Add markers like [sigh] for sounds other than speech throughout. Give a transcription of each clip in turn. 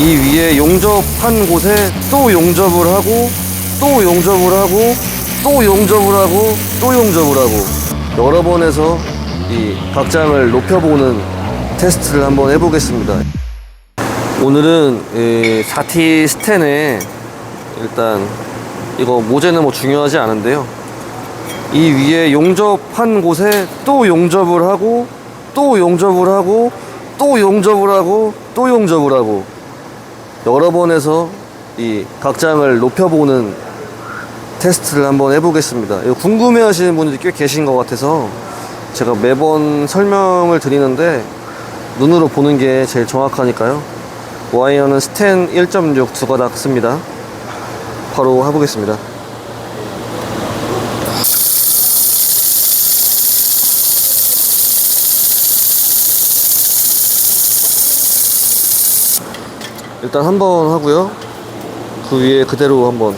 이 위에 용접한 곳에 또 용접을 하고 또 용접을 하고 또 용접을 하고 또 용접을 하고 여러 번 해서 이 각장을 높여보는 테스트를 한번 해보겠습니다. 오늘은 이 4T 스텐에 일단 이거 모재는 뭐 중요하지 않은데요. 이 위에 용접한 곳에 또 용접을 하고 또 용접을 하고 또 용접을 하고 또 용접을 하고 여러 번 해서 이 각장을 높여보는 테스트를 한번 해보겠습니다. 이거 궁금해 하시는 분들이 꽤 계신 것 같아서 제가 매번 설명을 드리는데 눈으로 보는 게 제일 정확하니까요. 와이어는 스텐 1.6 두 가닥 씁니다. 바로 해보겠습니다. 일단 한 번 하고요. 그 위에 그대로 한번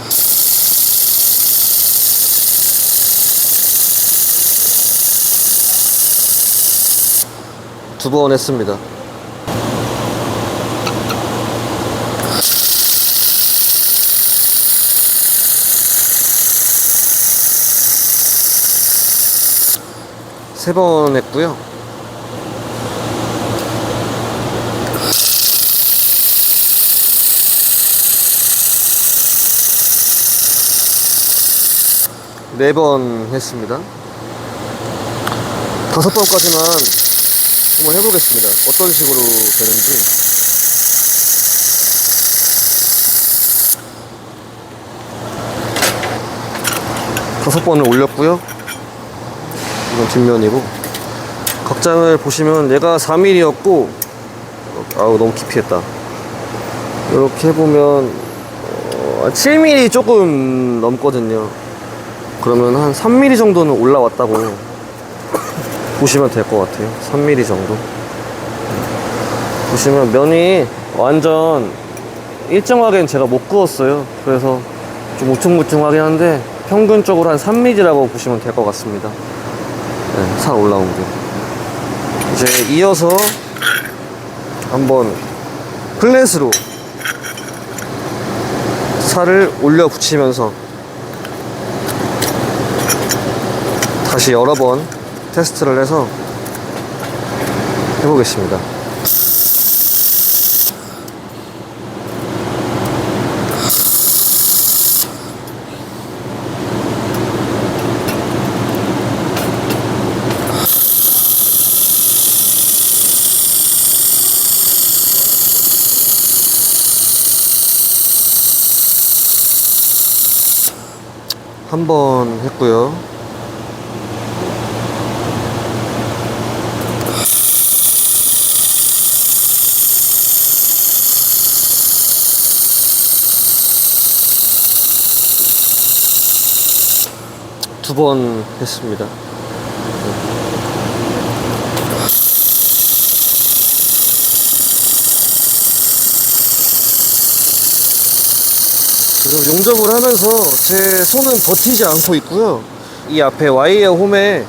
두 번 했습니다. 세 번 했고요. 네 번 했습니다. 다섯 번까지만 한번 해보겠습니다. 어떤 식으로 되는지. 다섯 번을 올렸고요. 이건 뒷면이고. 각장을 보시면 얘가 4mm였고, 아우, 너무 깊이 했다. 이렇게 해보면, 어, 7mm 조금 넘거든요. 그러면 한 3mm 정도는 올라왔다고 보시면 될 것 같아요. 3mm 정도. 보시면 면이 완전 일정하게는 제가 못 구웠어요. 그래서 좀 우퉁무퉁하긴 한데 평균적으로 한 3mm라고 보시면 될 것 같습니다. 네, 살 올라온 게. 이제 이어서 한번 플랫으로 살을 올려 붙이면서 다시 여러 번 테스트를 해서 해보겠습니다. 한 번 했고요. 두 번 했습니다. 지금 용접을 하면서 제 손은 버티지 않고 있고요. 이 앞에 와이어 홈에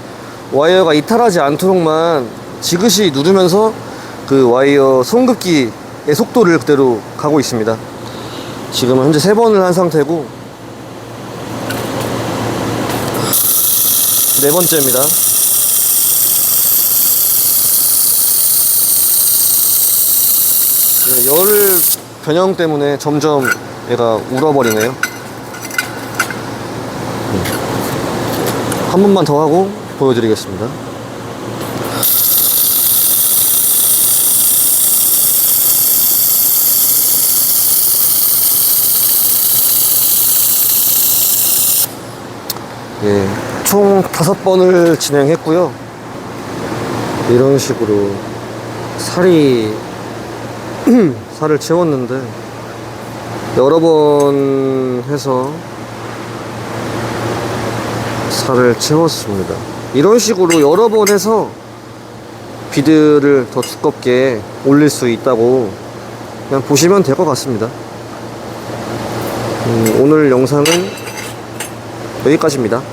와이어가 이탈하지 않도록만 지그시 누르면서 그 와이어 손급기의 속도를 그대로 가고 있습니다. 지금은 현재 세 번을 한 상태고 네 번째입니다. 네, 열 변형 때문에 점점 얘가 울어버리네요. 네. 한 번만 더 하고 보여드리겠습니다. 예, 총 다섯 번을 진행했고요. 이런 식으로 살이 [clears throat] 살을 채웠는데 여러 번 해서 살을 채웠습니다. 이런 식으로 여러 번 해서 비드를 더 두껍게 올릴 수 있다고 그냥 보시면 될 것 같습니다. 음, 오늘 영상은 여기까지입니다.